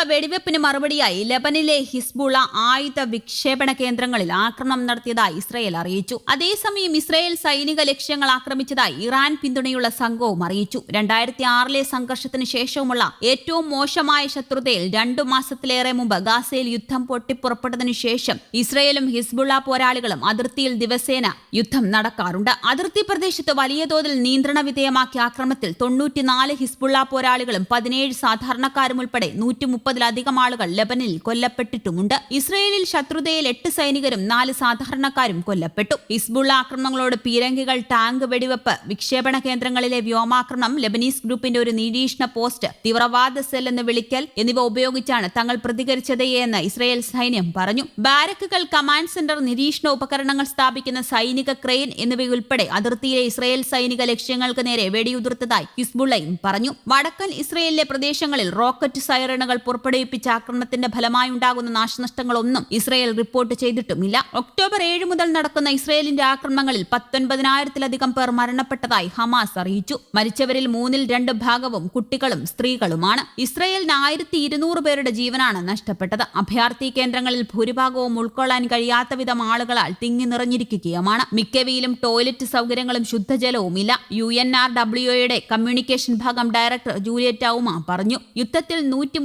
ഇസ്രയേലിനുള്ള വെടിവെപ്പിന് മറുപടിയായി ലെബനിലെ ഹിസ്ബുള ആയുധ വിക്ഷേപണ കേന്ദ്രങ്ങളിൽ ആക്രമണം നടത്തിയതായി ഇസ്രയേൽ അറിയിച്ചു. അതേസമയം ഇസ്രയേൽ സൈനിക ലക്ഷ്യങ്ങൾ ആക്രമിച്ചതായി ഇറാൻ പിന്തുണയുള്ള സംഘവും അറിയിച്ചു. രണ്ടായിരത്തി ആറിലെ സംഘർഷത്തിന് ശേഷവുമുള്ള ഏറ്റവും മോശമായ ശത്രുതയിൽ രണ്ടു മാസത്തിലേറെ മുമ്പ് ഗാസയിൽ യുദ്ധം പൊട്ടിപ്പുറപ്പെട്ടതിനു ശേഷം ഇസ്രയേലും ഹിസ്ബുള്ള പോരാളികളും അതിർത്തിയിൽ ദിവസേന യുദ്ധം നടക്കാറുണ്ട്. അതിർത്തി പ്രദേശത്ത് വലിയ തോതിൽ നിയന്ത്രണ വിധേയമാക്കിയ ആക്രമണത്തിൽ തൊണ്ണൂറ്റിനാല് ഹിസ്ബുള്ള പോരാളികളും പതിനേഴ് സാധാരണക്കാരും ഉൾപ്പെടെ നൂറ്റി മുപ്പതിലധികം ആളുകൾ ലബനിൽ കൊല്ലപ്പെട്ടിട്ടുമുണ്ട്. ഇസ്രയേലിൽ ശത്രുതയിൽ എട്ട് സൈനികരും നാല് സാധാരണക്കാരും കൊല്ലപ്പെട്ടു. ഹിസ്ബുള്ള ആക്രമണങ്ങളോട് പീരങ്കികൾ ടാങ്ക് വെടിവെപ്പ് വിക്ഷേപണ കേന്ദ്രങ്ങളിലെ വ്യോമാക്രമണം ലബനീസ് ഗ്രൂപ്പിന്റെ ഒരു നിരീക്ഷണ പോസ്റ്റ് തീവ്രവാദ സെൽ എന്ന് വിളിക്കൽ എന്നിവ ഉപയോഗിച്ചാണ് തങ്ങൾ പ്രതികരിച്ചതേയെന്ന് ഇസ്രയേൽ സൈന്യം പറഞ്ഞു. ബാരക്കുകൾ കമാൻഡ് സെന്റർ നിരീക്ഷണ ഉപകരണങ്ങൾ സ്ഥാപിക്കുന്ന സൈനിക ക്രെയിൻ എന്നിവയുൾപ്പെടെ അതിർത്തിയിലെ ഇസ്രയേൽ സൈനിക ലക്ഷ്യങ്ങൾക്ക് നേരെ വെടിയുതിർത്തതായി ഹിസ്ബുള്ളയും പറഞ്ഞു. വടക്കൻ ഇസ്രയേലിലെ പ്രദേശങ്ങളിൽ റോക്കറ്റ് സൈറണുകൾ പുറപ്പെടുവിപ്പിച്ച ആക്രമണത്തിന്റെ ഫലമായുണ്ടാകുന്ന നാശനഷ്ടങ്ങളൊന്നും ഇസ്രയേൽ റിപ്പോർട്ട് ചെയ്തിട്ടുമില്ല. ഒക്ടോബർ ഏഴ് മുതൽ നടക്കുന്ന ഇസ്രയേലിന്റെ ആക്രമണങ്ങളിൽ പത്തൊൻപതിനായിരത്തിലധികം പേർ മരണപ്പെട്ടതായി ഹമാസ് അറിയിച്ചു. മരിച്ചവരിൽ മൂന്നിൽ രണ്ട് ഭാഗവും കുട്ടികളും സ്ത്രീകളുമാണ്. ഇസ്രയേലിന് ആയിരത്തി ഇരുന്നൂറ് പേരുടെ ജീവനാണ് നഷ്ടപ്പെട്ടത്. അഭയാർത്ഥി കേന്ദ്രങ്ങളിൽ ഭൂരിഭാഗവും ഉൾക്കൊള്ളാൻ കഴിയാത്ത വിധം ആളുകളാൽ തിങ്ങി നിറഞ്ഞിരിക്കുകയുമാണ്. മിക്കവയിലും ടോയ്ലറ്റ് സൗകര്യങ്ങളും ശുദ്ധജലവും ഇല്ല യു എൻ ആർ ഡബ്ല്യുഒയുടെ കമ്മ്യൂണിക്കേഷൻ ഭാഗം ഡയറക്ടർ ജൂലിയറ്റ് ഔമ പറഞ്ഞു. യുദ്ധത്തിൽ നൂറ്റി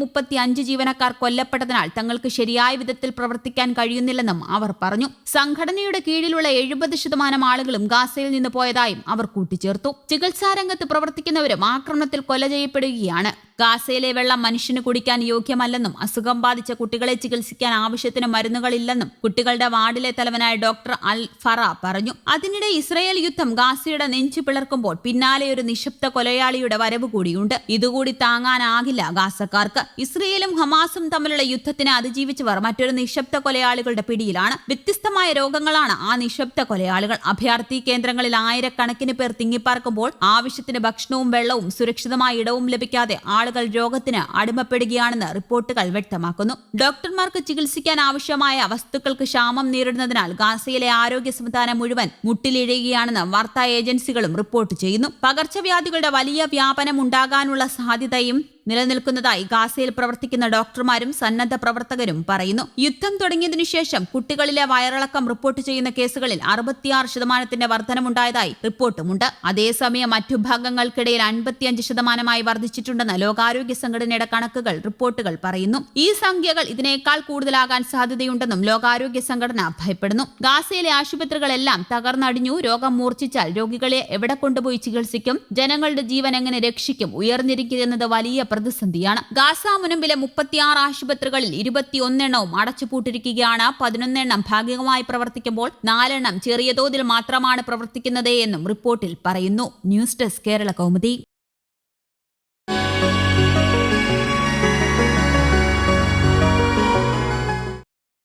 അഞ്ച് ജീവനക്കാർ കൊല്ലപ്പെട്ടതിനാൽ തങ്ങൾക്ക് ശരിയായ വിധത്തിൽ പ്രവർത്തിക്കാൻ കഴിയുന്നില്ലെന്നും അവർ പറഞ്ഞു. സംഘടനയുടെ കീഴിലുള്ള എഴുപത് ശതമാനം ആളുകളും ഗാസയിൽ നിന്ന് പോയതായും അവർ കൂട്ടിച്ചേർത്തു. ചികിത്സാരംഗത്ത് പ്രവർത്തിക്കുന്നവരും ആക്രമണത്തിൽ കൊല ചെയ്യപ്പെടുകയാണ്. ഗാസയിലെ വെള്ളം മനുഷ്യന് കുടിക്കാൻ യോഗ്യമല്ലെന്നും അസുഖം ബാധിച്ച കുട്ടികളെ ചികിത്സിക്കാൻ ആവശ്യത്തിന് മരുന്നുകളില്ലെന്നും കുട്ടികളുടെ വാർഡിലെ തലവനായ ഡോക്ടർ അൽ ഫറ പറഞ്ഞു. അതിനിടെ ഇസ്രയേൽ യുദ്ധം ഗാസയുടെ നെഞ്ചു പിളർക്കുമ്പോൾ പിന്നാലെ ഒരു നിശബ്ദ കൊലയാളിയുടെ വരവ് കൂടിയുണ്ട്. ഇതുകൂടി താങ്ങാനാകില്ല ഗാസക്കാർക്ക്. ഇസ്രയേലും ഹമാസും തമ്മിലുള്ള യുദ്ധത്തിന് അതിജീവിച്ചവർ മറ്റൊരു നിശബ്ദ കൊലയാളികളുടെ പിടിയിലാണ്. വ്യത്യസ്തമായ രോഗങ്ങളാണ് ആ നിശബ്ദ കൊലയാളികൾ. അഭയാർത്ഥി കേന്ദ്രങ്ങളിൽ ആയിരക്കണക്കിന് പേർ തിങ്ങിപ്പാർക്കുമ്പോൾ ആവശ്യത്തിന് ഭക്ഷണവും വെള്ളവും സുരക്ഷിതമായ ഇടവും ലഭിക്കാതെ ആളുകൾ രോഗത്തിന് അടിമപ്പെടുകയാണെന്ന് റിപ്പോർട്ടുകൾ വ്യക്തമാക്കുന്നു. ഡോക്ടർമാർക്ക് ചികിത്സിക്കാൻ ആവശ്യമായ വസ്തുക്കൾക്ക് ക്ഷാമം നേരിടുന്നതിനാൽ ഗാസയിലെ ആരോഗ്യ സംവിധാനം മുഴുവൻ മുട്ടിലിഴയുകയാണെന്ന് വാർത്താ ഏജൻസികളും റിപ്പോർട്ട് ചെയ്യുന്നു. പകർച്ചവ്യാധികളുടെ വലിയ വ്യാപനം ഉണ്ടാകാനുള്ള സാധ്യതയും നിലനിൽക്കുന്നതായി ഗാസയിൽ പ്രവർത്തിക്കുന്ന ഡോക്ടർമാരും സന്നദ്ധ പ്രവർത്തകരും പറയുന്നു. യുദ്ധം തുടങ്ങിയതിനുശേഷം കുട്ടികളിലെ വയറിളക്കം റിപ്പോർട്ട് ചെയ്യുന്ന കേസുകളിൽ അറുപത്തിയാറ് ശതമാനത്തിന്റെ വർധനമുണ്ടായതായി റിപ്പോർട്ടുമുണ്ട്. അതേസമയം മറ്റു ഭാഗങ്ങൾക്കിടയിൽ അൻപത്തിയഞ്ച് ശതമാനമായി വർദ്ധിച്ചിട്ടുണ്ടെന്ന് ലോകാരോഗ്യ സംഘടനയുടെ കണക്കുകൾ റിപ്പോർട്ടുകൾ പറയുന്നു. ഈ സംഖ്യകൾ ഇതിനേക്കാൾ കൂടുതലാകാൻ സാധ്യതയുണ്ടെന്നും ലോകാരോഗ്യ സംഘടന ഭയപ്പെടുന്നു. ഗാസയിലെ ആശുപത്രികളെല്ലാം തകർന്നടിഞ്ഞു. രോഗം മൂർച്ഛിച്ചാൽ രോഗികളെ എവിടെ കൊണ്ടുപോയി ചികിത്സിക്കും? ജനങ്ങളുടെ ജീവൻ എങ്ങനെ രക്ഷിക്കും? ഉയർന്നിരിക്കുന്നത് വലിയ പ്രതിസന്ധിയാണ്. ഗാസ മുനമ്പിലെ മുപ്പത്തിയാറ് ആശുപത്രികളിൽ ഇരുപത്തിയൊന്നെണ്ണവും അടച്ചുപൂട്ടിരിക്കുകയാണ്. പതിനൊന്നെണ്ണം ഭാഗികമായി പ്രവർത്തിക്കുമ്പോൾ നാലെണ്ണം ചെറിയ തോതിൽ മാത്രമാണ് പ്രവർത്തിക്കുന്നത് എന്നും റിപ്പോർട്ടിൽ പറയുന്നു. News desk Kerala Kaumudi.